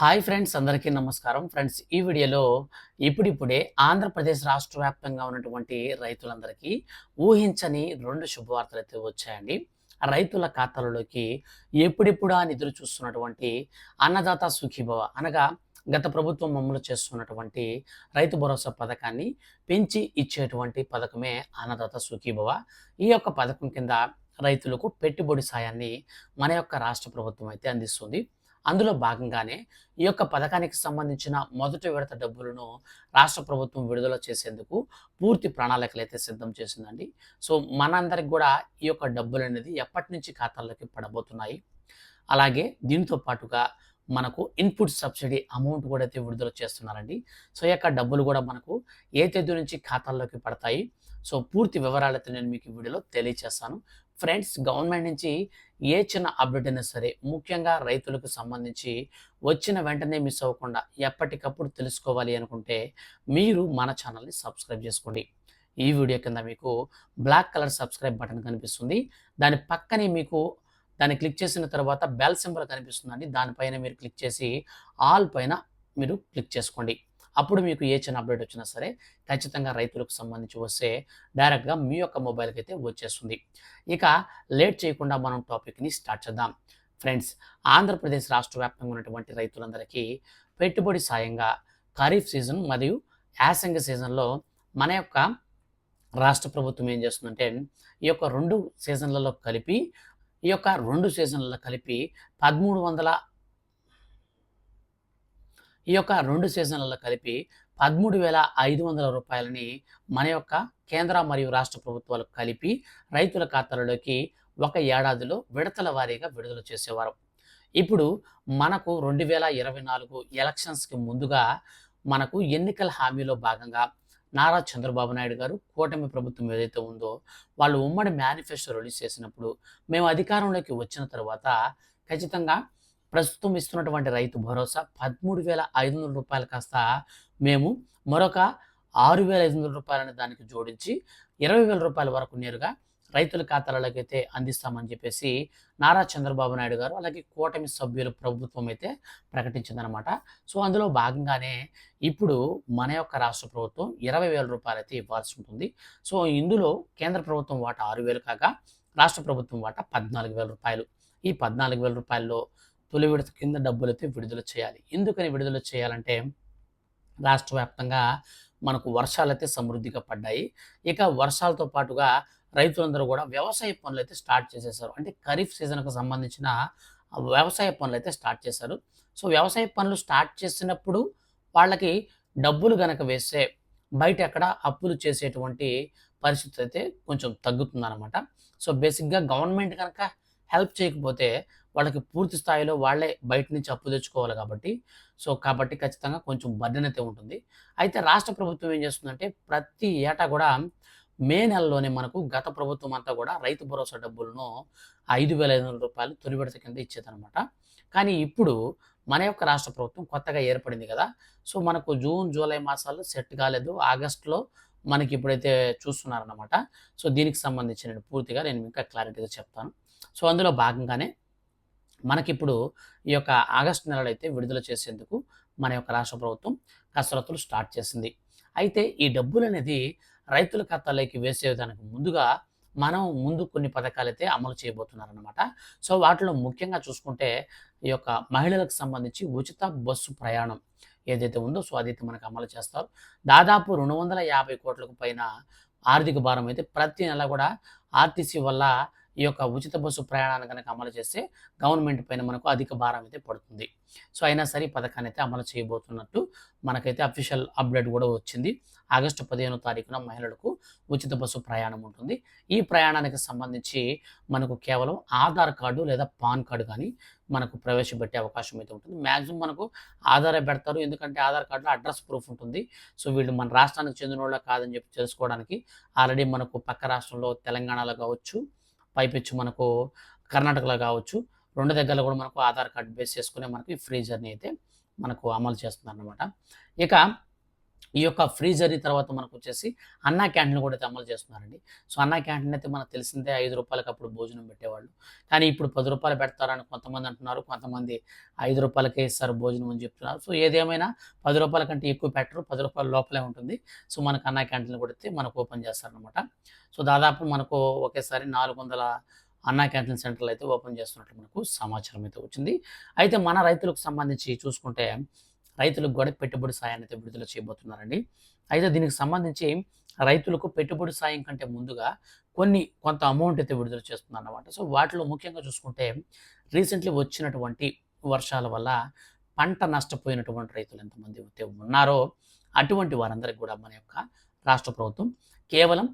Hi friends అందరికీ నమస్కారం. Friends ఈ వీడియోలో ఇప్పుడిప్పుడే ఆంధ్రప్రదేశ్ రాష్ట్ర వ్యాప్తంగా ఉన్నటువంటి రైతులందరికీ ఊహించని రెండు శుభవార్తలు అయితే వచ్చాయండి. ఆ రైతుల ఖాతాలలోకి ఎప్పుడెప్పుడు అని ఎదురు చూస్తున్నటువంటి అన్నదాత సుఖీభవ అనగా గత ప్రభుత్వం అమలు చేస్తున్నటువంటి రైతు భరోసా పథకాన్ని పెంచి ఇచ్చేటువంటి పథకమే అన్నదాత సుఖీభవ. ఈ యొక్క పథకం కింద రైతులకు పెట్టుబడి సాయాన్ని మన యొక్క రాష్ట్ర ప్రభుత్వం అయితే అందిస్తుంది. అందులో భాగంగానే ఈ యొక్క పథకానికి సంబంధించిన మొదటి విడత డబ్బులను రాష్ట్ర ప్రభుత్వం విడుదల చేసేందుకు పూర్తి ప్రణాళికలు అయితే సిద్ధం చేసిందండి. సో మనందరికి కూడా ఈ యొక్క డబ్బులు అనేది ఎప్పటి నుంచి ఖాతాల్లోకి పడబోతున్నాయి? అలాగే దీంతో పాటుగా మనకు ఇన్పుట్ సబ్సిడీ అమౌంట్ కూడా అయితే విడుదల చేస్తున్నారండి. సో ఈ యొక్క డబ్బులు కూడా మనకు ఏ తేదీ నుంచి ఖాతాల్లోకి పడతాయి? సో పూర్తి వివరాలైతే నేను మీకు వీడియోలో తెలియజేస్తాను ఫ్రెండ్స్ గవర్నమెంట్ నుంచి ఏ చిన్న అప్డేట్ అయినా సరే ముఖ్యంగా రైతులకు సంబంధించి వచ్చిన వెంటనే మిస్ అవ్వకుండా ఎప్పటికప్పుడు తెలుసుకోవాలి అనుకుంటే మీరు మన ఛానల్ని సబ్స్క్రైబ్ చేసుకోండి. ఈ వీడియో కింద మీకు బ్లాక్ కలర్ సబ్స్క్రైబ్ బటన్ కనిపిస్తుంది. దాని పక్కనే మీకు దాన్ని క్లిక్ చేసిన తర్వాత బెల్ సింబల్ కనిపిస్తుందండి. దానిపైన మీరు క్లిక్ చేసి ఆల్ పైన మీరు క్లిక్ చేసుకోండి. అప్పుడు మీకు ఏ చిన్న అప్డేట్ వచ్చినా సరే ఖచ్చితంగా రైతులకు సంబంధించి వస్తే డైరెక్ట్గా మీ యొక్క మొబైల్కి అయితే వచ్చేస్తుంది. ఇక లేట్ చేయకుండా మనం టాపిక్ని స్టార్ట్ చేద్దాం. ఫ్రెండ్స్ ఆంధ్రప్రదేశ్ రాష్ట్ర వ్యాప్తంగా ఉన్నటువంటి రైతులందరికీ పెట్టుబడి సాయంగా ఖరీఫ్ సీజన్ మరియు యాసంగ సీజన్లో మన యొక్క రాష్ట్ర ప్రభుత్వం ఏం చేస్తుందంటే ఈ యొక్క రెండు సీజన్లలో కలిపి ఈ యొక్క రెండు సీజన్లలో కలిపి పదమూడు వందల ఈ యొక్క రెండు సీజన్లలో కలిపి పదమూడు వేల ఐదు వందల రూపాయలని మన యొక్క కేంద్ర మరియు రాష్ట్ర ప్రభుత్వాలు కలిపి రైతుల ఖాతాలలోకి ఒక ఏడాదిలో విడతల వారీగా విడుదల చేసేవారు. ఇప్పుడు మనకు రెండు వేల ఇరవై నాలుగు ఎలక్షన్స్కి ముందుగా మనకు ఎన్నికల హామీలో భాగంగా నారా చంద్రబాబు నాయుడు గారు కూటమి ప్రభుత్వం ఏదైతే ఉందో వాళ్ళు ఉమ్మడి మేనిఫెస్టో రిలీజ్ చేసినప్పుడు మేము అధికారంలోకి వచ్చిన తర్వాత ఖచ్చితంగా ప్రస్తుతం ఇస్తున్నటువంటి రైతు భరోసా పదమూడు వేల ఐదు వందల రూపాయలు కాస్త మేము మరొక ఆరు వేల ఐదు వందల రూపాయలని దానికి జోడించి ఇరవై వేల రూపాయల వరకు నేరుగా రైతుల ఖాతాలలోకి అయితే అందిస్తామని చెప్పేసి నారా చంద్రబాబు నాయుడు గారు అలాగే కూటమి సభ్యులు ప్రభుత్వం అయితే ప్రకటించిందనమాట. సో అందులో భాగంగానే ఇప్పుడు మన యొక్క రాష్ట్ర ప్రభుత్వం ఇరవై వేల రూపాయలు అయితే ఇవ్వాల్సి ఉంటుంది. సో ఇందులో కేంద్ర ప్రభుత్వం వాటా ఆరు వేలు కాగా రాష్ట్ర ప్రభుత్వం వాటా పద్నాలుగు వేల రూపాయలు. ఈ పద్నాలుగు వేల రూపాయల్లో తొలి విడత కింద డబ్బులు అయితే విడుదల చేయాలి. ఎందుకని విడుదల చేయాలంటే రాష్ట్ర వ్యాప్తంగా మనకు వర్షాలైతే సమృద్ధిగా పడ్డాయి. ఇక వర్షాలతో పాటుగా రైతులందరూ కూడా వ్యవసాయ పనులు అయితే స్టార్ట్ చేసేసారు. అంటే ఖరీఫ్ సీజన్కు సంబంధించిన వ్యవసాయ పనులు అయితే స్టార్ట్ చేశారు. సో వ్యవసాయ పనులు స్టార్ట్ చేసినప్పుడు వాళ్ళకి డబ్బులు గనక వేస్తే బయట ఎక్కడ అప్పులు చేసేటువంటి పరిస్థితి అయితే కొంచెం తగ్గుతుందన్నమాట. సో బేసిక్గా గవర్నమెంట్ కనుక హెల్ప్ చేయకపోతే వాళ్ళకి పూర్తి స్థాయిలో వాళ్ళే బయట నుంచి అప్పు తెచ్చుకోవాలి కాబట్టి. సో కాబట్టి ఖచ్చితంగా కొంచెం బర్డెన్ అయితే ఉంటుంది. అయితే రాష్ట్ర ప్రభుత్వం ఏం చేస్తుందంటే ప్రతి ఏటా కూడా మే నెలలోనే మనకు గత ప్రభుత్వం అంతా కూడా రైతు భరోసా డబ్బులను ఐదు వేల ఐదు వందల రూపాయలు తొలి విడత కింద ఇచ్చేదనమాట కానీ ఇప్పుడు మన యొక్క రాష్ట్ర ప్రభుత్వం కొత్తగా ఏర్పడింది కదా. సో మనకు జూన్ జూలై మాసాల్లో సెట్ కాలేదు. ఆగస్టులో మనకి ఇప్పుడైతే చూస్తున్నారన్నమాట. సో దీనికి సంబంధించి నేను పూర్తిగా నేను ఇంకా క్లారిటీగా చెప్తాను. సో అందులో భాగంగానే మనకిప్పుడు ఈ యొక్క ఆగస్టు నెలలో అయితే విడుదల చేసేందుకు మన యొక్క రాష్ట్ర ప్రభుత్వం కసరత్తులు స్టార్ట్ చేసింది. అయితే ఈ డబ్బులు అనేది రైతుల ఖాతాలోకి వేసేదానికి ముందుగా మనం ముందు కొన్ని పథకాలు అయితే అమలు చేయబోతున్నారనమాట సో వాటిలో ముఖ్యంగా చూసుకుంటే ఈ యొక్క మహిళలకు సంబంధించి ఉచిత బస్సు ప్రయాణం ఏదైతే ఉందో సో అదైతే మనకు అమలు చేస్తారు. దాదాపు రెండు వందల యాభై కోట్లకు పైన ఆర్థిక భారం అయితే ప్రతి నెల కూడా ఆర్టీసీ వల్ల ఈ యొక్క ఉచిత బస్సు ప్రయాణాన్ని కనుక అమలు చేస్తే గవర్నమెంట్ పైన మనకు అధిక భారం అయితే పడుతుంది. సో అయినా సరే ఈ పథకాన్ని అయితే అమలు చేయబోతున్నట్టు మనకైతే అఫీషియల్ అప్డేట్ కూడా వచ్చింది. ఆగస్టు పదిహేనో తారీఖున మహిళలకు ఉచిత బస్సు ప్రయాణం ఉంటుంది. ఈ ప్రయాణానికి సంబంధించి మనకు కేవలం ఆధార్ కార్డు లేదా పాన్ కార్డు కానీ మనకు ప్రవేశపెట్టే అవకాశం అయితే ఉంటుంది. మ్యాక్సిమం మనకు ఆధారే పెడతారు. ఎందుకంటే ఆధార్ కార్డులో అడ్రస్ ప్రూఫ్ ఉంటుంది. సో వీళ్ళు మన రాష్ట్రానికి చెందిన వాళ్ళ కాదని చెప్పి తెలుసుకోవడానికి ఆల్రెడీ మనకు పక్క రాష్ట్రంలో తెలంగాణలో కావచ్చు పైపెచ్చు మనకు కర్ణాటకలో కావచ్చు. రెండు దగ్గరలో కూడా మనకు ఆధార్ కార్డ్ బేస్ చేసుకునే మనకి ఫ్రీ జర్నీ అయితే మనకు అమలు చేస్తుంది అన్నమాట ఇక ఈ యొక్క ఫ్రీ తర్వాత మనకు వచ్చేసి అన్నా క్యాంటీన్ కూడా అయితే అమలు చేస్తున్నారండి. సో అన్నా క్యాంటీన్ అయితే మనకు తెలిసిందే ఐదు రూపాయలకి అప్పుడు భోజనం పెట్టేవాళ్ళు. కానీ ఇప్పుడు పది రూపాయలు పెడతారని కొంతమంది అంటున్నారు. కొంతమంది ఐదు రూపాయలకే ఇస్తారు భోజనం అని చెప్తున్నారు. సో ఏదేమైనా పది రూపాయల కంటే ఎక్కువ పెట్టరు. పది రూపాయల లోపలే ఉంటుంది. సో మనకు అన్నా క్యాంటీన్ కూడా అయితే మనకు ఓపెన్ చేస్తారనమాట సో దాదాపు మనకు ఒకేసారి నాలుగు వందల అన్నా క్యాంటీన్ సెంటర్లు అయితే ఓపెన్ చేస్తున్నట్లు మనకు సమాచారం అయితే వచ్చింది. అయితే మన రైతులకు సంబంధించి చూసుకుంటే రైతులకు కూడా పెట్టుబడి సాయాన్ని అయితే విడుదల చేయబోతున్నారండి. అయితే దీనికి సంబంధించి రైతులకు పెట్టుబడి సాయం కంటే ముందుగా కొన్ని కొంత అమౌంట్ అయితే విడుదల చేస్తున్నారన్నమాట. సో వాటిలో ముఖ్యంగా చూసుకుంటే రీసెంట్లీ వచ్చినటువంటి వర్షాల వల్ల పంట నష్టపోయినటువంటి రైతులు ఎంతమంది అయితే ఉన్నారో అటువంటి వారందరికీ కూడా మన యొక్క రాష్ట్ర ప్రభుత్వం కేవలం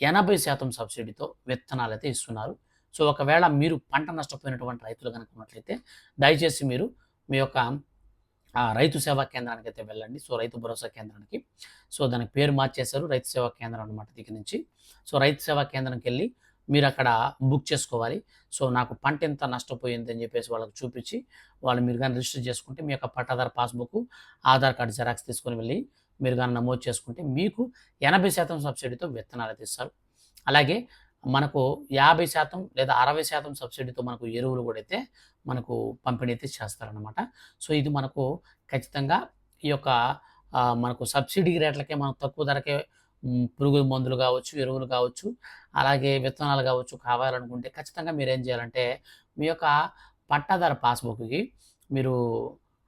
ఎనభై శాతం సబ్సిడీతో విత్తనాలు అయితే ఇస్తున్నారు. సో ఒకవేళ మీరు పంట నష్టపోయినటువంటి రైతులు కనుక ఉన్నట్లయితే దయచేసి మీరు మీ యొక్క ఆ, రైతు సేవా కేంద్రానికి అయితే వెళ్ళండి. సో రైతు భరోసా కేంద్రానికి. సో దానికి పేరు మార్చేశారు రైతు సేవా కేంద్రం అనమాట దగ్గర నుంచి. సో రైతు సేవా కేంద్రానికి వెళ్ళి మీరు అక్కడ బుక్ చేసుకోవాలి. సో నాకు పంట ఎంత నష్టపోయింది అని చెప్పేసి వాళ్ళకి చూపించి వాళ్ళు మీరు కానీ రిజిస్టర్ చేసుకుంటే మీ యొక్క పట్టాదారు పాస్బుక్ ఆధార్ కార్డు జెరాక్స్ తీసుకొని వెళ్ళి మీరు కానీ నమోదు చేసుకుంటే మీకు ఎనభై శాతం సబ్సిడీతో విత్తనాలు తీస్తారు ఇస్తారు. అలాగే మనకు యాభై శాతం లేదా అరవై శాతం సబ్సిడీతో మనకు ఎరువులు కూడా అయితే మనకు పంపిణీ అయితే చేస్తారనమాట సో ఇది మనకు ఖచ్చితంగా ఈ యొక్క మనకు సబ్సిడీ రేట్లకే మనకు తక్కువ ధరకే పురుగు మందులు కావచ్చు ఎరువులు కావచ్చు అలాగే విత్తనాలు కావచ్చు కావాలనుకుంటే ఖచ్చితంగా మీరు ఏం చేయాలంటే మీ యొక్క పట్టాదార పాస్బుక్కి మీరు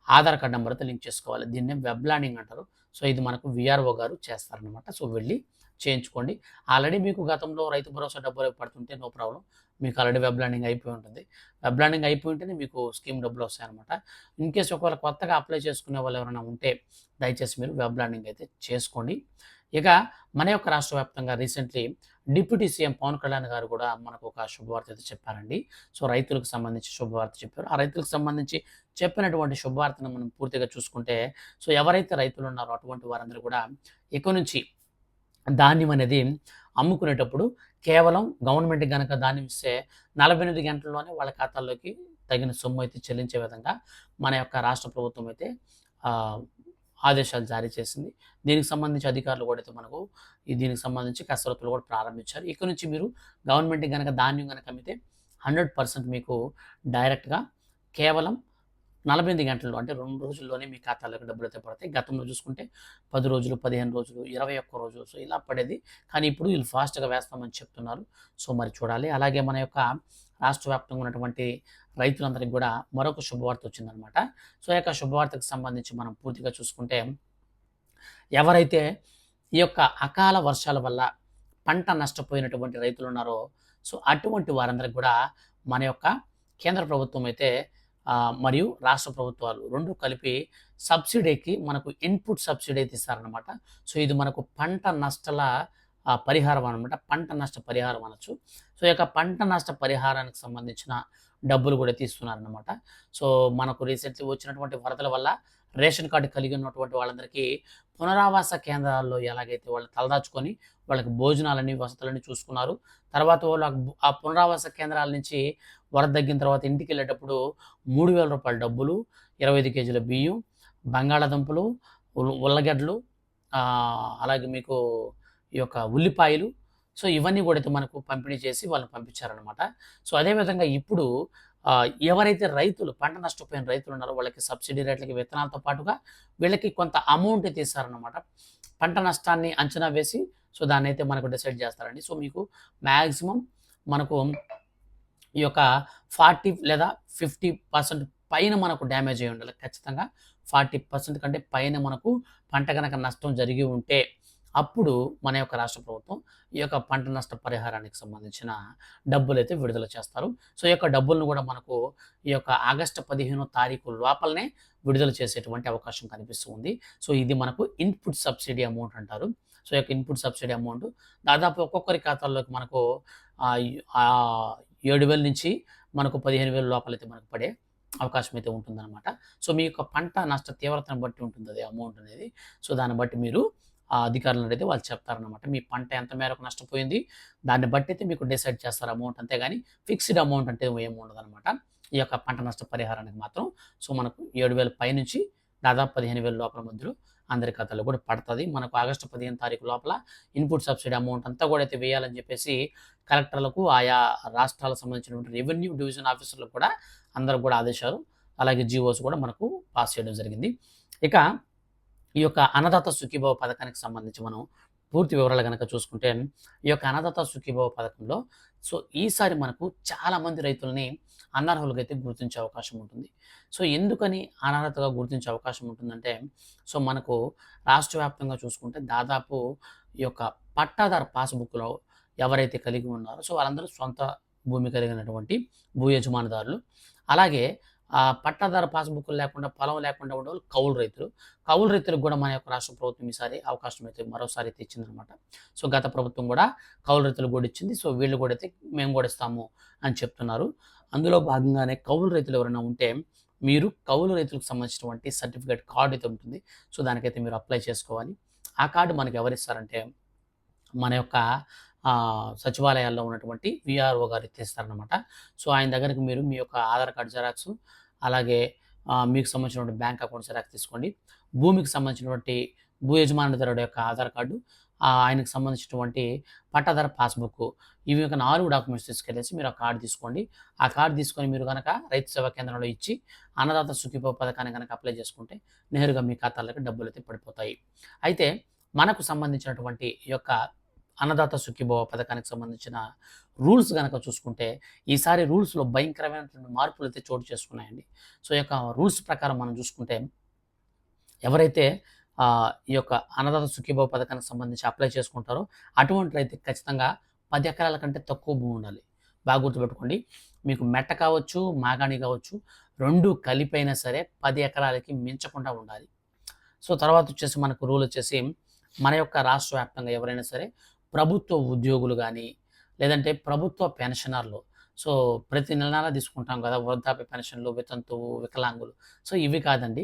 ఆధార్ కార్డ్ నెంబర్ అయితే లింక్ చేసుకోవాలి. దీన్నే వెబ్ ల్యాండింగ్ అంటారు. సో ఇది మనకు విఆర్ఓ గారు చేస్తారనమాట సో వెళ్ళి చేయించుకోండి. ఆల్రెడీ మీకు గతంలో రైతు భరోసా డబ్బులు పడుతుంటే నో ప్రాబ్లం. మీకు ఆల్రెడీ వెబ్ ల్యాండింగ్ అయిపోయి ఉంటుంది. వెబ్ ల్యాండింగ్ అయిపోయి ఉంటేనే మీకు స్కీమ్ డబ్బులు వస్తాయన్నమాట. ఇన్ కేసు ఒకవేళ కొత్తగా అప్లై చేసుకునే వాళ్ళు ఎవరైనా ఉంటే దయచేసి మీరు వెబ్ ల్యాండింగ్ అయితే చేసుకోండి. ఇక మన యొక్క రాష్ట్ర వ్యాప్తంగా recently deputy CM Pawan Kalyan గారు కూడా మనకు ఒక శుభవార్త అయితే చెప్పారండి. సో రైతులకు సంబంధించి శుభవార్త చెప్పారు. ఆ రైతులకు సంబంధించి చెప్పినటువంటి శుభవార్తను మనం పూర్తిగా చూసుకుంటే సో ఎవరైతే రైతులు ఉన్నారో అటువంటి వారందరూ కూడా ఇక నుంచి ధాన్యం అనేది అమ్ముకునేటప్పుడు కేవలం గవర్నమెంట్ కనుక ధాన్యం ఇస్తే నలభై ఎనిమిది గంటల్లోనే వాళ్ళ ఖాతాల్లోకి తగిన సొమ్ము అయితే చెల్లించే విధంగా మన యొక్క రాష్ట్ర ప్రభుత్వం అయితే ఆదేశాలు జారీ చేసింది. దీనికి సంబంధించి అధికారులు కూడా అయితే మనకు ఈ దీనికి సంబంధించి కసరత్తులు కూడా ప్రారంభించారు. ఇక్కడ నుంచి మీరు గవర్నమెంట్ కనుక ధాన్యం కనుక అమ్మితే హండ్రెడ్ పర్సెంట్ మీకు డైరెక్ట్గా కేవలం నలభై ఎనిమిది గంటల్లో అంటే రెండు రోజుల్లోనే మీ ఖాతాలోకి డబ్బులు అయితే పడతాయి. గతంలో చూసుకుంటే పది రోజులు పదిహేను రోజులు ఇరవై ఒక్క రోజు సో ఇలా పడేది. కానీ ఇప్పుడు వీళ్ళు ఫాస్ట్గా వేస్తామని చెప్తున్నారు. సో మరి చూడాలి. అలాగే మన యొక్క రాష్ట్ర వ్యాప్తంగా ఉన్నటువంటి రైతులందరికీ కూడా మరొక శుభవార్త వచ్చిందనమాట. సో ఈ యొక్క శుభవార్తకు సంబంధించి మనం పూర్తిగా చూసుకుంటే ఎవరైతే ఈ యొక్క అకాల వర్షాల వల్ల పంట నష్టపోయినటువంటి రైతులు ఉన్నారో సో అటువంటి వారందరికి కూడా మన యొక్క కేంద్ర ప్రభుత్వం అయితే మరియు రాష్ట్ర ప్రభుత్వాలు రెండు కలిపి సబ్సిడీకి మనకు ఇన్పుట్ సబ్సిడీ అయితే ఇస్తారనమాట సో ఇది మనకు పంట నష్టాల పరిహారం అనమాట. పంట నష్ట పరిహారం అనొచ్చు. సో ఈ యొక్క పంట నష్ట పరిహారానికి సంబంధించిన డబ్బులు కూడా తీస్తున్నారనమాట సో మనకు రీసెంట్లీ వచ్చినటువంటి వరదల వల్ల రేషన్ కార్డు కలిగి ఉన్నటువంటి వాళ్ళందరికీ పునరావాస కేంద్రాల్లో ఎలాగైతే వాళ్ళు తలదాచుకొని వాళ్ళకి భోజనాలని వసతులని చూసుకున్నారు. తర్వాత వాళ్ళు ఆ పునరావాస కేంద్రాల నుంచి వరద తగ్గిన తర్వాత ఇంటికి వెళ్ళేటప్పుడు మూడు వేల రూపాయల డబ్బులు ఇరవై ఐదు కేజీల బియ్యం బంగాళాదుంపలు ఉల్లగడ్డలు అలాగే మీకు ఈ యొక్క ఉల్లిపాయలు సో ఇవన్నీ కూడా అయితే మనకు పంపిణీ చేసి వాళ్ళని పంపించారనమాట సో అదేవిధంగా ఇప్పుడు ఎవరైతే రైతులు పంట నష్టపోయిన రైతులు ఉన్నారో వాళ్ళకి సబ్సిడీ రేట్లకి విత్తనాలతో పాటుగా వీళ్ళకి కొంత అమౌంట్ అయితే ఇస్తారనమాట పంట నష్టాన్ని అంచనా వేసి సో దాన్ని అయితే మనకు డిసైడ్ చేస్తారండి. సో మీకు మ్యాక్సిమం మనకు ఈ యొక్క ఫార్టీ లేదా ఫిఫ్టీ పర్సెంట్ పైన మనకు డ్యామేజ్ అయి ఉండాలి ఖచ్చితంగా. ఫార్టీ పర్సెంట్ కంటే పైన మనకు పంట కనుక నష్టం జరిగి ఉంటే అప్పుడు మన యొక్క రాష్ట్ర ప్రభుత్వం ఈ యొక్క పంట నష్ట పరిహారానికి సంబంధించిన డబ్బులు అయితే విడుదల చేస్తారు. సో ఈ యొక్క డబ్బులను కూడా మనకు ఈ యొక్క ఆగస్టు పదిహేనో తారీఖు లోపలనే విడుదల చేసేటువంటి అవకాశం కనిపిస్తుంది సో ఇది మనకు ఇన్పుట్ సబ్సిడీ అమౌంట్ అంటారు. సో ఈ యొక్క ఇన్పుట్ సబ్సిడీ అమౌంట్ దాదాపు ఒక్కొక్కరి ఖాతాల్లోకి మనకు ఏడు వేల నుంచి మనకు పదిహేను వేల లోపలైతే మనకు పడే అవకాశం అయితే ఉంటుందన్నమాట. సో మీ యొక్క పంట నష్ట తీవ్రతను బట్టి ఉంటుంది అది అమౌంట్ అనేది. సో దాన్ని బట్టి మీరు ఆ అధికారులను అయితే వాళ్ళు చెప్తారనమాట మీ పంట ఎంత మేరకు నష్టపోయింది? దాన్ని బట్టి అయితే మీకు డిసైడ్ చేస్తారు అమౌంట్ అంతేగాని ఫిక్స్డ్ అమౌంట్ అంటే ఏమి ఉండదన్నమాట. ఈ యొక్క పంట నష్ట పరిహారానికి మాత్రం సో మనకు ఏడు వేల పై నుంచి దాదాపు పదిహేను వేల లోపల మధ్యలో అందరి ఖాతాలో కూడా పడుతుంది. మనకు ఆగస్టు పదిహేను తారీఖు లోపల ఇన్పుట్ సబ్సిడీ అమౌంట్ అంతా కూడా అయితే వేయాలని చెప్పేసి కలెక్టర్లకు ఆయా రాష్ట్రాలకు సంబంధించినటువంటి రెవెన్యూ డివిజన్ ఆఫీసర్లకు కూడా అందరూ కూడా ఆదేశాలు అలాగే జీవోస్ కూడా మనకు పాస్ చేయడం జరిగింది. ఇక ఈ యొక్క అన్నదాత సుఖీభావ పథకానికి సంబంధించి మనం పూర్తి వివరాలు కనుక చూసుకుంటే ఈ యొక్క అన్నదాత సుఖీభావ పథకంలో సో ఈసారి మనకు చాలామంది రైతులని అనర్హులుగా అయితే గుర్తించే అవకాశం ఉంటుంది. సో ఎందుకని అనర్హతగా గుర్తించే అవకాశం ఉంటుందంటే సో మనకు రాష్ట్ర వ్యాప్తంగా చూసుకుంటే దాదాపు ఈ యొక్క పట్టాదారు పాస్బుక్లో ఎవరైతే కలిగి ఉన్నారో సో వాళ్ళందరూ సొంత భూమి కలిగినటువంటి భూ యజమానిదారులు. అలాగే పట్టాదారు పాస్బుక్ లేకుండా పొలం లేకుండా ఉండేవాళ్ళు కౌలు రైతులు. కౌలు రైతులకు కూడా మన యొక్క రాష్ట్ర ప్రభుత్వం ఈసారి అవకాశం అయితే మరోసారి అయితే ఇచ్చిందనమాట సో గత ప్రభుత్వం కూడా కౌలు రైతులకు కూడా ఇచ్చింది. సో వీళ్ళు కూడా అయితే మేము కూడా ఇస్తాము అని చెప్తున్నారు. అందులో భాగంగానే కౌలు రైతులు ఎవరైనా ఉంటే మీరు కౌలు రైతులకు సంబంధించినటువంటి సర్టిఫికేట్ కార్డు అయితే ఉంటుంది. సో దానికైతే మీరు అప్లై చేసుకోవాలి. ఆ కార్డు మనకి ఎవరిస్తారంటే మన యొక్క సచివాలయాల్లో ఉన్నటువంటి విఆర్ఓ గారు ఇస్తారనమాట సో ఆయన దగ్గరికి మీరు మీ యొక్క ఆధార్ కార్డు జెరాక్స్ అలాగే మీకు సంబంధించినటువంటి బ్యాంక్ అకౌంట్ జెరాక్స్ తీసుకోండి. భూమికి సంబంధించినటువంటి భూ యజమానిదారుడు యొక్క ఆధార్ కార్డు ఆయనకు సంబంధించినటువంటి పట్టాదార పాస్బుక్ ఇవి ఒక నాలుగు డాక్యుమెంట్స్ తీసుకెళ్ళేసి మీరు ఆ కార్డు తీసుకోండి. ఆ కార్డు తీసుకొని మీరు కనుక రైతు సేవా కేంద్రంలో ఇచ్చి అన్నదాత సుఖిపో పథకాన్ని కనుక అప్లై చేసుకుంటే నేరుగా మీ ఖాతాలకు డబ్బులు అయితే పడిపోతాయి. అయితే మనకు సంబంధించినటువంటి యొక్క అన్నదాత సుఖీభవ పథకానికి సంబంధించిన రూల్స్ కనుక చూసుకుంటే ఈసారి రూల్స్లో భయంకరమైనటువంటి మార్పులు అయితే చోటు చేసుకున్నాయండి. సో ఈ యొక్క రూల్స్ ప్రకారం మనం చూసుకుంటే ఎవరైతే ఈ యొక్క అన్నదాత సుఖీభవ పథకానికి సంబంధించి అప్లై చేసుకుంటారో అటువంటి అయితే ఖచ్చితంగా పది ఎకరాల కంటే తక్కువ భూమి ఉండాలి. బాగా గుర్తుపెట్టుకోండి. మీకు మెట్ట కావచ్చు మాగాణి కావచ్చు రెండు కలిపైనా సరే పది ఎకరాలకి మించకుండా ఉండాలి. సో తర్వాత వచ్చేసి మనకు రూల్ వచ్చేసి మన యొక్క రాష్ట్ర వ్యాప్తంగా ఎవరైనా సరే ప్రభుత్వ ఉద్యోగులు కానీ లేదంటే ప్రభుత్వ పెన్షనర్లు. సో ప్రతి నెల నెల తీసుకుంటాం కదా వృద్ధాప్య పెన్షన్లు వితంతువు వికలాంగులు. సో ఇవి కాదండి.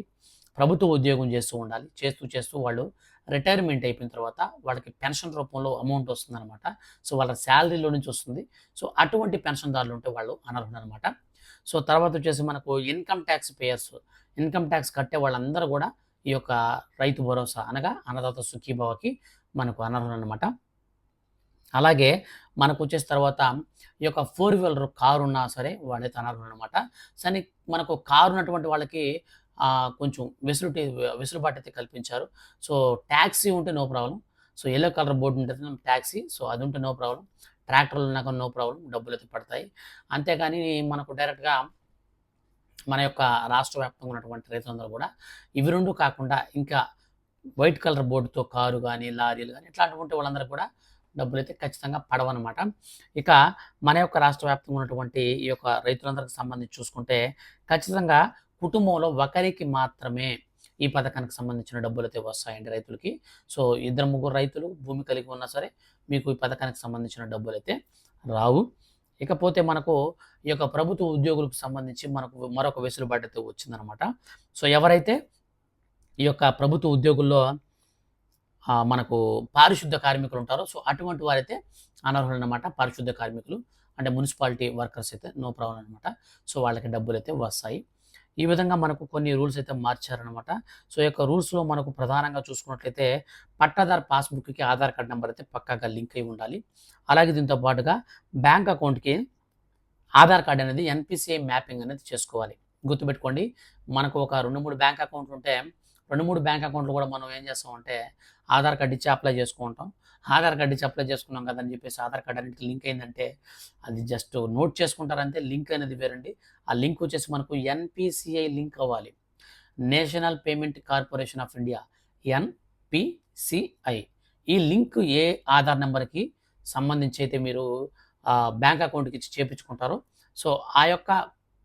ప్రభుత్వ ఉద్యోగం చేస్తూ ఉండాలి. చేస్తూ చేస్తూ వాళ్ళు రిటైర్మెంట్ అయిపోయిన తర్వాత వాళ్ళకి పెన్షన్ రూపంలో అమౌంట్ వస్తుందన్నమాట. సో వాళ్ళ శాలరీలో నుంచి వస్తుంది. సో అటువంటి పెన్షన్దారులు ఉంటే వాళ్ళు అనర్హుడు అనమాట సో తర్వాత వచ్చేసి మనకు income tax payers. Income tax కట్టే వాళ్ళందరూ కూడా ఈ యొక్క రైతు భరోసా అనగా అన్నదాత సుఖీభావకి మనకు అనర్హులు అనమాట అలాగే మనకు వచ్చేసిన తర్వాత ఈ యొక్క ఫోర్ వీలర్ కారు ఉన్నా సరే వాళ్ళైతే అనర్హులు అనమాట సరే మనకు కారు ఉన్నటువంటి వాళ్ళకి కొంచెం వెసులుటీ వెసులుబాటు అయితే కల్పించారు. సో ట్యాక్సీ ఉంటే no problem. So yellow colour board ఉంటుంది ట్యాక్సీ సో అది ఉంటే నో ప్రాబ్లం. ట్రాక్టర్లు ఉన్నాక నో ప్రాబ్లం. డబ్బులు అయితే పడతాయి. అంతేకాని మనకు డైరెక్ట్గా మన యొక్క రాష్ట్ర వ్యాప్తంగా ఉన్నటువంటి రైతులందరూ కూడా ఇవి రెండు కాకుండా ఇంకా వైట్ కలర్ బోర్డుతో కారు కానీ లారీలు కానీ ఇట్లాంటివి ఉంటే వాళ్ళందరూ కూడా డబ్బులు అయితే ఖచ్చితంగా పడవన్నమాట. ఇక మన యొక్క రాష్ట్ర వ్యాప్తంగా ఉన్నటువంటి ఈ యొక్క రైతులందరికి సంబంధించి చూసుకుంటే ఖచ్చితంగా కుటుంబంలో ఒకరికి మాత్రమే ఈ పథకానికి సంబంధించిన డబ్బులు అయితే వస్తాయండి రైతులకి. సో ఇద్దరు ముగ్గురు రైతులు భూమి కలిగి ఉన్నా సరే మీకు ఈ పథకానికి సంబంధించిన డబ్బులు అయితే రావు. ఇకపోతే మనకు ఈ యొక్క ప్రభుత్వ ఉద్యోగులకు సంబంధించి మనకు మరొక వెసులుబాటు అయితే వచ్చిందనమాట సో ఎవరైతే ఈ యొక్క ప్రభుత్వ ఉద్యోగుల్లో మనకు పారిశుద్ధ కార్మికులు ఉంటారు. సో అటువంటి వారైతే అనర్హులు అనమాట పారిశుద్ధ కార్మికులు. అంటే మున్సిపాలిటీ వర్కర్స్ అయితే నో ప్రాబ్లం అనమాట. సో వాళ్ళకి డబ్బులు అయితే వస్తాయి. ఈ విధంగా మనకు కొన్ని రూల్స్ అయితే మార్చారనమాట. సో ఈ యొక్క రూల్స్లో మనకు ప్రధానంగా చూసుకున్నట్లయితే పట్టాదార్ పాస్బుక్కి ఆధార్ కార్డ్ నెంబర్ అయితే పక్కాగా లింక్ అయి ఉండాలి. అలాగే దీంతో పాటుగా బ్యాంక్ అకౌంట్కి ఆధార్ కార్డ్ అనేది ఎన్పిసిఐ మ్యాపింగ్ అనేది చేసుకోవాలి. గుర్తుపెట్టుకోండి. మనకు ఒక రెండు మూడు బ్యాంక్ అకౌంట్లు ఉంటే రెండు మూడు బ్యాంక్ అకౌంట్లు కూడా మనం ఏం చేస్తామంటే ఆధార్ కార్డ్ ఇచ్చి అప్లై చేసుకుంటాం. ఆధార్ కార్డ్ ఇచ్చి అప్లై చేసుకున్నాం కదని చెప్పేసి ఆధార్ కార్డ్ అనేది లింక్ అయిందంటే అది జస్ట్ నోట్ చేసుకుంటారంటే లింక్ అనేది వేరండి. ఆ లింక్ వచ్చేసి మనకు ఎన్పిసిఐ లింక్ అవ్వాలి. National Payment Corporation of India NPCI. ఈ లింక్ ఏ ఆధార్ నెంబర్కి సంబంధించి అయితే మీరు ఆ, బ్యాంక్ అకౌంట్కి ఇచ్చి చేపించుకుంటారో. సో ఆ యొక్క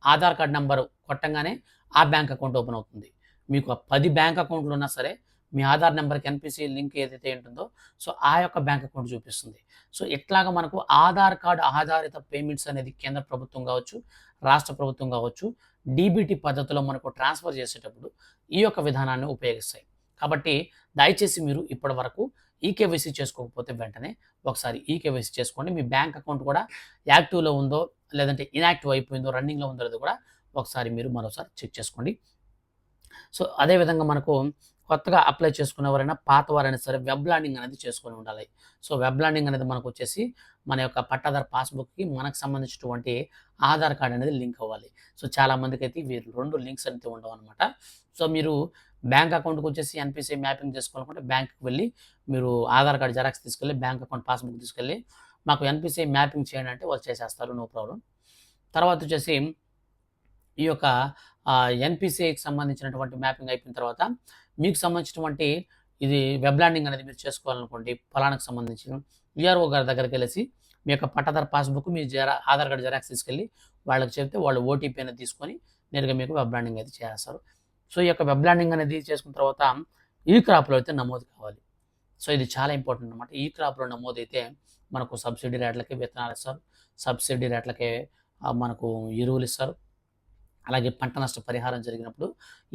ఆధార్ కార్డ్ నెంబర్ కొట్టంగానే ఆ బ్యాంక్ అకౌంట్ ఓపెన్ అవుతుంది. మీకు పది బ్యాంక్ అకౌంట్లు ఉన్నా సరే మీ ఆధార్ నెంబర్కి ఎన్పిసి లింక్ ఏదైతే ఉంటుందో సో ఆ యొక్క బ్యాంక్ అకౌంట్ చూపిస్తుంది. సో ఇట్లాగా మనకు ఆధార్ కార్డు ఆధారిత పేమెంట్స్ అనేది కేంద్ర ప్రభుత్వం కావచ్చు రాష్ట్ర ప్రభుత్వం కావచ్చు డీబీటీ పద్ధతిలో మనకు ట్రాన్స్ఫర్ చేసేటప్పుడు ఈ యొక్క విధానాన్ని ఉపయోగిస్తాయి. కాబట్టి దయచేసి మీరు ఇప్పటి వరకు ఈకేవైసీ చేసుకోకపోతే వెంటనే ఒకసారి ఈకేవైసీ చేసుకోండి. మీ బ్యాంక్ అకౌంట్ కూడా యాక్టివ్లో ఉందో లేదంటే ఇన్యాక్టివ్ అయిపోయిందో రన్నింగ్లో ఉందో లేదో కూడా ఒకసారి మీరు మరోసారి చెక్ చేసుకోండి. సో అదేవిధంగా మనకు కొత్తగా అప్లై చేసుకునేవారైనా పాత వారైనా సరే వెబ్ ల్యాండింగ్ అనేది చేసుకొని ఉండాలి. సో వెబ్ ల్యాండింగ్ అనేది మనకు వచ్చేసి మన యొక్క పట్టాదార్ పాస్బుక్కి మనకు సంబంధించినటువంటి ఆధార్ కార్డ్ అనేది లింక్ అవ్వాలి. సో చాలామందికి అయితే వీరు రెండు లింక్స్ అయితే ఉండవు అనమాట సో మీరు బ్యాంక్ అకౌంట్కి వచ్చేసి ఎన్పిసిఐ మ్యాపింగ్ చేసుకోవాలనుకుంటే బ్యాంక్కి వెళ్ళి మీరు ఆధార్ కార్డ్ జెరాక్స్ తీసుకెళ్ళి బ్యాంక్ అకౌంట్ పాస్బుక్ తీసుకెళ్ళి మాకు ఎన్పిసిఐ మ్యాపింగ్ చేయండి అంటే వాళ్ళు చేసేస్తారు నో ప్రాబ్లం తర్వాత వచ్చేసి ఈ యొక్క ఎన్పిసిఐకి సంబంధించినటువంటి మ్యాపింగ్ అయిపోయిన తర్వాత మీకు సంబంధించినటువంటి ఇది వెబ్ ల్యాండింగ్ అనేది మీరు చేసుకోవాలనుకోండి ఫలానికి సంబంధించి విఆర్ఓ గారి దగ్గరికి వెళ్ళేసి మీ యొక్క పట్టాదార్ పాస్బుక్ మీ జరా ఆధార్ కార్డు జెరాక్స్ తీసుకెళ్ళి వాళ్ళకి చెప్తే వాళ్ళు ఓటీపీ అనేది తీసుకొని నేరుగా మీకు వెబ్ ల్యాండింగ్ అయితే చేస్తారు. సో ఈ యొక్క వెబ్ ల్యాండింగ్ అనేది చేసుకున్న తర్వాత ఈ క్రాప్లో అయితే నమోదు కావాలి. సో ఇది చాలా ఇంపార్టెంట్ అనమాట ఈ క్రాప్లో నమోదు అయితే మనకు సబ్సిడీ రేట్లకే విత్తనాలు ఇస్తారు. సబ్సిడీ రేట్లకే మనకు ఎరువులు ఇస్తారు. అలాగే పంట నష్ట పరిహారం జరిగినప్పుడు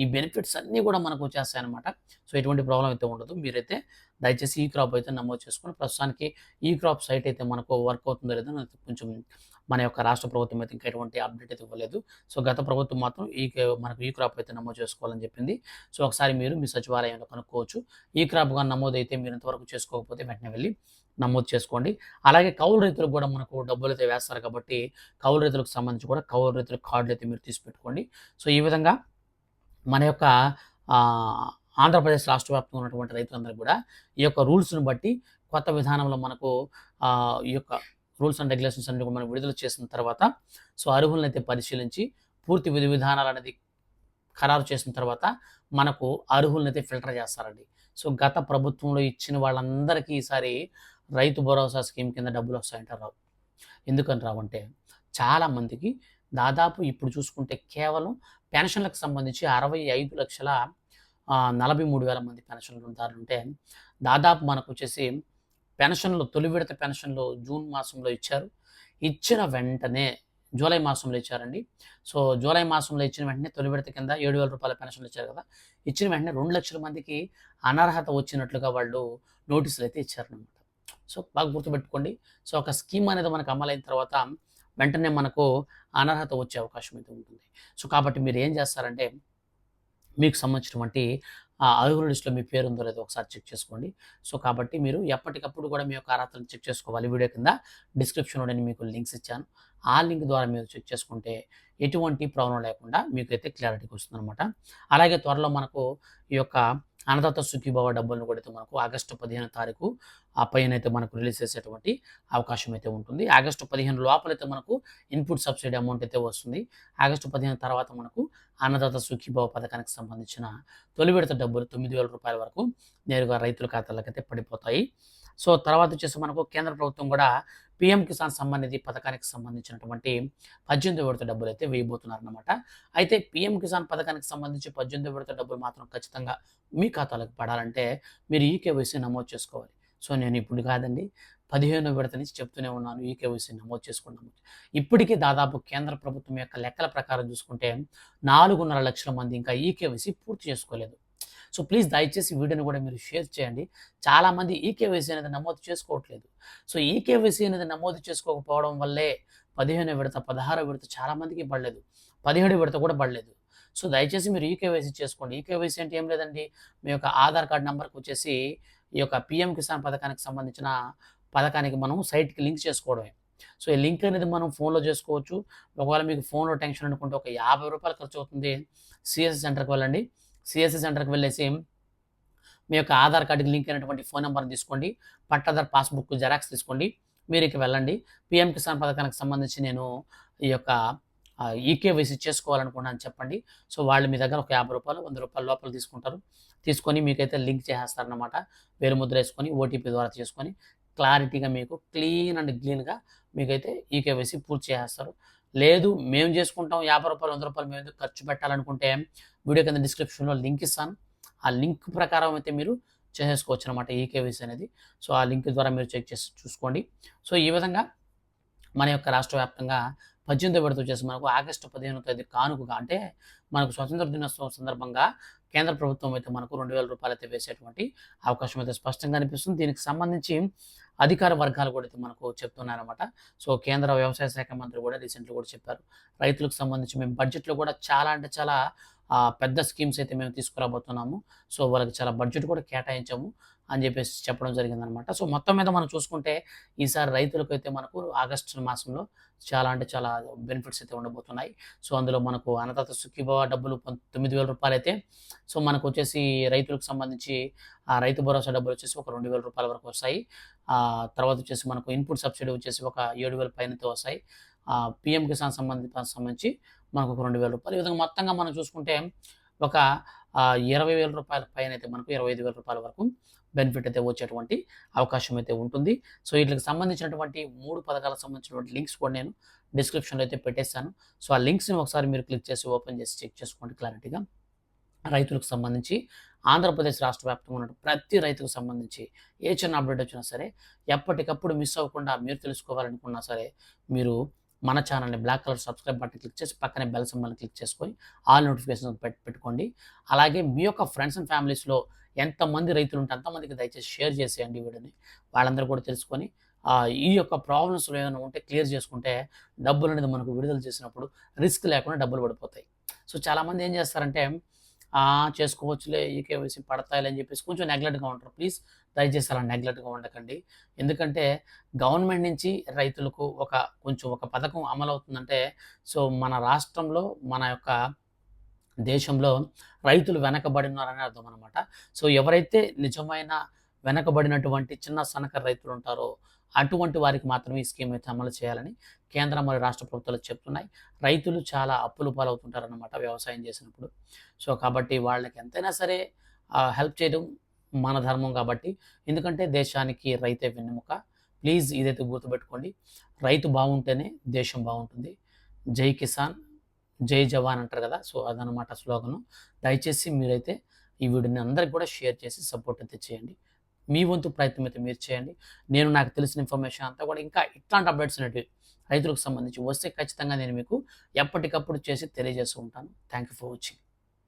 ఈ బెనిఫిట్స్ అన్నీ కూడా మనకు వచ్చేస్తాయన్నమాట. సో ఎటువంటి ప్రాబ్లం అయితే ఉండదు. మీరైతే దయచేసి ఈ క్రాప్ అయితే నమోదు చేసుకుని ప్రస్తుతానికి ఈ క్రాప్ సైట్ అయితే మనకు వర్క్ అవుతుందో లేదో కొంచెం మన యొక్క రాష్ట్ర ప్రభుత్వం అయితే ఇంకా ఎటువంటి అప్డేట్ అయితే ఇవ్వలేదు. సో గత ప్రభుత్వం మాత్రం ఈ మనకు ఈ క్రాప్ అయితే నమోదు చేసుకోవాలని చెప్పింది. సో ఒకసారి మీరు మీ సచివాలయంలో కనుక్కోవచ్చు. ఈ క్రాప్ కానీ నమోదు అయితే మీరు ఇంతవరకు చేసుకోకపోతే వెంటనే వెళ్ళి నమోదు చేసుకోండి. అలాగే కౌలు రైతులకు కూడా మనకు డబ్బులు అయితే వేస్తారు కాబట్టి కౌలు రైతులకు సంబంధించి కూడా కౌలు రైతుల కార్డులు అయితే మీరు తీసి పెట్టుకోండి. సో ఈ విధంగా మన యొక్క ఆంధ్రప్రదేశ్ రాష్ట్ర వ్యాప్తంగా ఉన్నటువంటి రైతులందరూ కూడా ఈ యొక్క రూల్స్ను బట్టి కొత్త విధానంలో మనకు ఈ యొక్క రూల్స్ అండ్ రెగ్యులేషన్స్ అన్ని మనం విడుదల చేసిన తర్వాత సో అర్హులను అయితే పరిశీలించి పూర్తి విధి విధానాలు అనేది ఖరారు చేసిన తర్వాత మనకు అర్హులను అయితే ఫిల్టర్ చేస్తారండి. సో గత ప్రభుత్వంలో ఇచ్చిన వాళ్ళందరికీ ఈసారి రైతు భరోసా స్కీమ్ కింద డబ్బులు వస్తాయంటే రావు. ఎందుకని రావంటే చాలా మందికి దాదాపు ఇప్పుడు చూసుకుంటే కేవలం పెన్షన్లకు సంబంధించి అరవై ఐదు లక్షల నలభై మూడు వేల మంది పెన్షన్లు ఉంటే దాదాపు మనకు వచ్చేసి పెన్షన్లు తొలి విడత పెన్షన్లు జూన్ మాసంలో ఇచ్చారు. ఇచ్చిన వెంటనే జూలై మాసంలో ఇచ్చారండి. సో జూలై మాసంలో ఇచ్చిన వెంటనే తొలి విడత కింద ఏడు వేల రూపాయల పెన్షన్లు ఇచ్చారు కదా. ఇచ్చిన వెంటనే రెండు లక్షల మందికి అనర్హత వచ్చినట్లుగా వాళ్ళు నోటీసులు అయితే ఇచ్చారనమాట సో బాగా గుర్తుపెట్టుకోండి. సో ఒక స్కీమ్ అనేది మనకు అమలైన తర్వాత వెంటనే మనకు అనర్హత వచ్చే అవకాశం అయితే ఉంటుంది. సో కాబట్టి మీరు ఏం చేస్తారంటే మీకు సంబంధించినటువంటి ఆ అర్హుల లిస్టులో మీ పేరు ఉందో లేదో ఒకసారి చెక్ చేసుకోండి. సో కాబట్టి మీరు ఎప్పటికప్పుడు కూడా మీ యొక్క అర్హతను చెక్ చేసుకోవాలి. వీడియో కింద డిస్క్రిప్షన్లో నేను మీకు లింక్స్ ఇచ్చాను. ఆ లింక్ ద్వారా మీరు చెక్ చేసుకుంటే ఎటువంటి ప్రాబ్లం లేకుండా మీకు అయితే క్లారిటీకి వస్తుంది అనమాట అలాగే త్వరలో మనకు ఈ యొక్క అన్నదాత సుఖీభావ డబ్బులను కూడా అయితే మనకు ఆగస్టు పదిహేను తారీఖు ఆ పైన అయితే మనకు రిలీజ్ చేసేటువంటి అవకాశం అయితే ఉంటుంది. ఆగస్టు పదిహేను లోపలైతే మనకు ఇన్పుట్ సబ్సిడీ అమౌంట్ అయితే వస్తుంది. ఆగస్టు పదిహేను తర్వాత మనకు అన్నదాత సుఖీభావ పథకానికి సంబంధించిన తొలి విడత డబ్బులు తొమ్మిది వేల రూపాయల వరకు నేరుగా రైతుల ఖాతాలకు అయితే పడిపోతాయి. సో తర్వాత వచ్చేసి మనకు కేంద్ర ప్రభుత్వం కూడా పిఎం కిసాన్ సమ్మాన్ నిధి పథకానికి సంబంధించినటువంటి పద్దెనిమిది విడత డబ్బులు అయితే వేయబోతున్నారు అనమాట అయితే పిఎం కిసాన్ పథకానికి సంబంధించి పద్దెనిమిది విడత డబ్బులు మాత్రం ఖచ్చితంగా మీ ఖాతాలకు పడాలంటే మీరు ఈ కేవైసీ నమోదు చేసుకోవాలి. సో నేను ఇప్పుడు కాదండి పదిహేను విడత నుంచి చెప్తూనే ఉన్నాను ఈ కేవైసీ నమోదు చేసుకున్నాము ఇప్పటికీ దాదాపు కేంద్ర ప్రభుత్వం యొక్క లెక్కల ప్రకారం చూసుకుంటే నాలుగున్నర లక్షల మంది ఇంకా ఈ కేవైసీ పూర్తి చేసుకోలేదు. సో ప్లీజ్ దయచేసి వీడియోని కూడా మీరు షేర్ చేయండి. చాలామంది ఈ కేవైసీ అనేది నమోదు చేసుకోవట్లేదు. సో ఈ కేవైసీ అనేది నమోదు చేసుకోకపోవడం వల్లే పదిహేను విడత పదహారు విడత చాలామందికి పడలేదు. పదిహేడు విడత కూడా పడలేదు. సో దయచేసి మీరు ఈ కేవైసీ చేసుకోండి. ఈ కేవైసీ అంటే ఏం లేదండి? మీ యొక్క ఆధార్ కార్డ్ నెంబర్కి వచ్చేసి ఈ యొక్క పిఎం కిసాన్ పథకానికి సంబంధించిన పథకానికి మనం సైట్కి లింక్ చేసుకోవడమే. సో ఈ లింక్ అనేది మనం ఫోన్లో చేసుకోవచ్చు. ఒకవేళ మీకు ఫోన్లో టెన్షన్ అనుకుంటే ఒక యాభై రూపాయలు ఖర్చు అవుతుంది. సిఎస్ సెంటర్కి వెళ్ళండి. సిఎస్సి సెంటర్కి వెళ్ళేసి మీ యొక్క ఆధార్ కార్డుకి లింక్ అయినటువంటి ఫోన్ నెంబర్ని తీసుకోండి. పట్టాదార్ పాస్బుక్ జెరాక్స్ తీసుకోండి. మీరు ఇక వెళ్ళండి. పిఎం కిసాన్ పథకానికి సంబంధించి నేను ఈ యొక్క ఈకేవైసీ చేసుకోవాలనుకున్నాను చెప్పండి. సో వాళ్ళు మీ దగ్గర ఒక యాభై రూపాయలు వంద రూపాయల లోపల తీసుకుంటారు. తీసుకొని మీకైతే లింక్ చేసేస్తారనమాట వేరు ముద్ర వేసుకొని ఓటీపీ ద్వారా చేసుకొని క్లారిటీగా మీకు క్లీన్ అండ్ క్లీన్గా మీకైతే ఈకేవైసీ పూర్తి చేసేస్తారు. లేదు మేము చేసుకుంటాం యాభై రూపాయలు వంద రూపాయలు మేము ఖర్చు పెట్టాలనుకుంటే వీడియో కింద డిస్క్రిప్షన్లో లింక్ ఇస్తాను. ఆ లింక్ ప్రకారం అయితే మీరు చేసేసుకోవచ్చు అనమాట ఈకేవీసీ అనేది. సో ఆ లింక్ ద్వారా మీరు చెక్ చేసి చూసుకోండి. సో ఈ విధంగా మన యొక్క రాష్ట్ర వ్యాప్తంగా పద్దెనిమిది విడత వచ్చేసి మనకు ఆగస్టు పదిహేను తేదీ కానుకగా అంటే మనకు స్వతంత్ర దినోత్సవం సందర్భంగా కేంద్ర ప్రభుత్వం అయితే మనకు రెండు వేల రూపాయలు అయితే వేసేటువంటి అవకాశం అయితే స్పష్టంగా అనిపిస్తుంది. దీనికి సంబంధించి అధికార వర్గాలు కూడా అయితే మనకు చెప్తున్నారన్నమాట. సో కేంద్ర వ్యవసాయ శాఖ మంత్రి కూడా రీసెంట్గా కూడా చెప్పారు. రైతులకు సంబంధించి మేము బడ్జెట్లో కూడా చాలా అంటే చాలా పెద్ద స్కీమ్స్ అయితే మేము తీసుకురాబోతున్నాము. సో వాళ్ళకి చాలా బడ్జెట్ కూడా కేటాయించాము అని చెప్పేసి చెప్పడం జరిగిందనమాట సో మొత్తం మీద మనం చూసుకుంటే ఈసారి రైతులకు అయితే మనకు ఆగస్టు మాసంలో చాలా అంటే చాలా బెనిఫిట్స్ అయితే ఉండబోతున్నాయి. సో అందులో మనకు అన్నదాత సుఖీభవ డబ్బులు తొమ్మిది వేల రూపాయలు అయితే సో మనకు వచ్చేసి రైతులకు సంబంధించి ఆ రైతు భరోసా డబ్బులు వచ్చేసి ఒక రెండు వేల రూపాయల వరకు వస్తాయి. తర్వాత వచ్చేసి మనకు ఇన్పుట్ సబ్సిడీ వచ్చేసి ఒక ఏడు వేల పైనతో వస్తాయి. పిఎం కిసాన్ సంబంధిత సంబంధించి మనకు ఒక రెండు వేల రూపాయలు. ఈ విధంగా మొత్తంగా మనం చూసుకుంటే ఒక ఇరవై వేల రూపాయల పైన అయితే మనకు ఇరవై ఐదు వేల రూపాయల వరకు బెనిఫిట్ అయితే వచ్చేటువంటి అవకాశం అయితే ఉంటుంది. సో వీటికి సంబంధించినటువంటి మూడు పథకాలకు సంబంధించినటువంటి లింక్స్ కూడా నేను డిస్క్రిప్షన్లో అయితే పెట్టేస్తాను సో ఆ లింక్స్ని ఒకసారి మీరు క్లిక్ చేసి ఓపెన్ చేసి చెక్ చేసుకోండి క్లారిటీగా. రైతులకు సంబంధించి ఆంధ్రప్రదేశ్ రాష్ట్ర వ్యాప్తంగా ఉన్న ప్రతి రైతుకు సంబంధించి ఏ చిన్న అప్డేట్ వచ్చినా సరే ఎప్పటికప్పుడు మిస్ అవ్వకుండా మీరు తెలుసుకోవాలనుకున్నా సరే మీరు మన ఛానల్ని black colour subscribe button click చేసి పక్కనే బెల్ సింబల్ క్లిక్ చేసుకొని ఆల్ నోటిఫికేషన్ పెట్టి పెట్టుకోండి. అలాగే మీ యొక్క ఫ్రెండ్స్ అండ్ ఫ్యామిలీస్లో ఎంతమంది రైతులు ఉంటే అంతమందికి దయచేసి షేర్ చేసేయండి వీడిని వీడియోని. వాళ్ళందరూ కూడా తెలుసుకొని ఈ యొక్క ప్రాబ్లమ్స్లో ఏమైనా ఉంటే క్లియర్ చేసుకుంటే డబ్బులు అనేది మనకు విడుదల చేసినప్పుడు రిస్క్ లేకుండా డబ్బులు పడిపోతాయి. సో చాలామంది ఏం చేస్తారంటే చేసుకోవచ్చులే ఈ కేవైసీ పడతాయిలే అని చెప్పేసి కొంచెం నెగ్లెక్ట్గా ఉంటారు. ప్లీజ్ దయచేసి అలా నెగ్లెక్ట్గా ఉండకండి. ఎందుకంటే గవర్నమెంట్ నుంచి రైతులకు ఒక కొంచెం ఒక పథకం అమలు అవుతుందంటే సో మన రాష్ట్రంలో మన యొక్క దేశంలో రైతులు వెనకబడి ఉన్నారని అర్థం అనమాట సో ఎవరైతే నిజమైన వెనకబడినటువంటి చిన్న సన్నకారు రైతులు ఉంటారో అటువంటి వారికి మాత్రమే ఈ స్కీమ్ అయితే అమలు చేయాలని కేంద్ర మరియు రాష్ట్ర ప్రభుత్వాలు చెప్తున్నాయి. రైతులు చాలా అప్పులు పాలవుతుంటారనమాట వ్యవసాయం చేసినప్పుడు. సో కాబట్టి వాళ్ళకి ఎంతైనా సరే హెల్ప్ చేయడం మన ధర్మం కాబట్టి ఎందుకంటే దేశానికి రైతే వెన్నెముక. ప్లీజ్ ఇదైతే గుర్తుపెట్టుకోండి. రైతు బాగుంటేనే దేశం బాగుంటుంది. జై కిసాన్ జై జవాన్ అంటారు కదా. సో అదనమాట స్లోగను. దయచేసి మీరైతే ఈ వీడియోని అందరికి కూడా షేర్ చేసి సపోర్ట్ అయితే చేయండి. మీ వంతు ప్రయత్నం అయితే మీరు చేయండి. నేను నాకు తెలిసిన ఇన్ఫర్మేషన్ అంతా కూడా ఇంకా ఇట్లాంటి అప్డేట్స్ అనేవి రైతులకు సంబంధించి వస్తే ఖచ్చితంగా నేను మీకు ఎప్పటికప్పుడు చేసి తెలియజేస్తూ ఉంటాను. Thank you for watching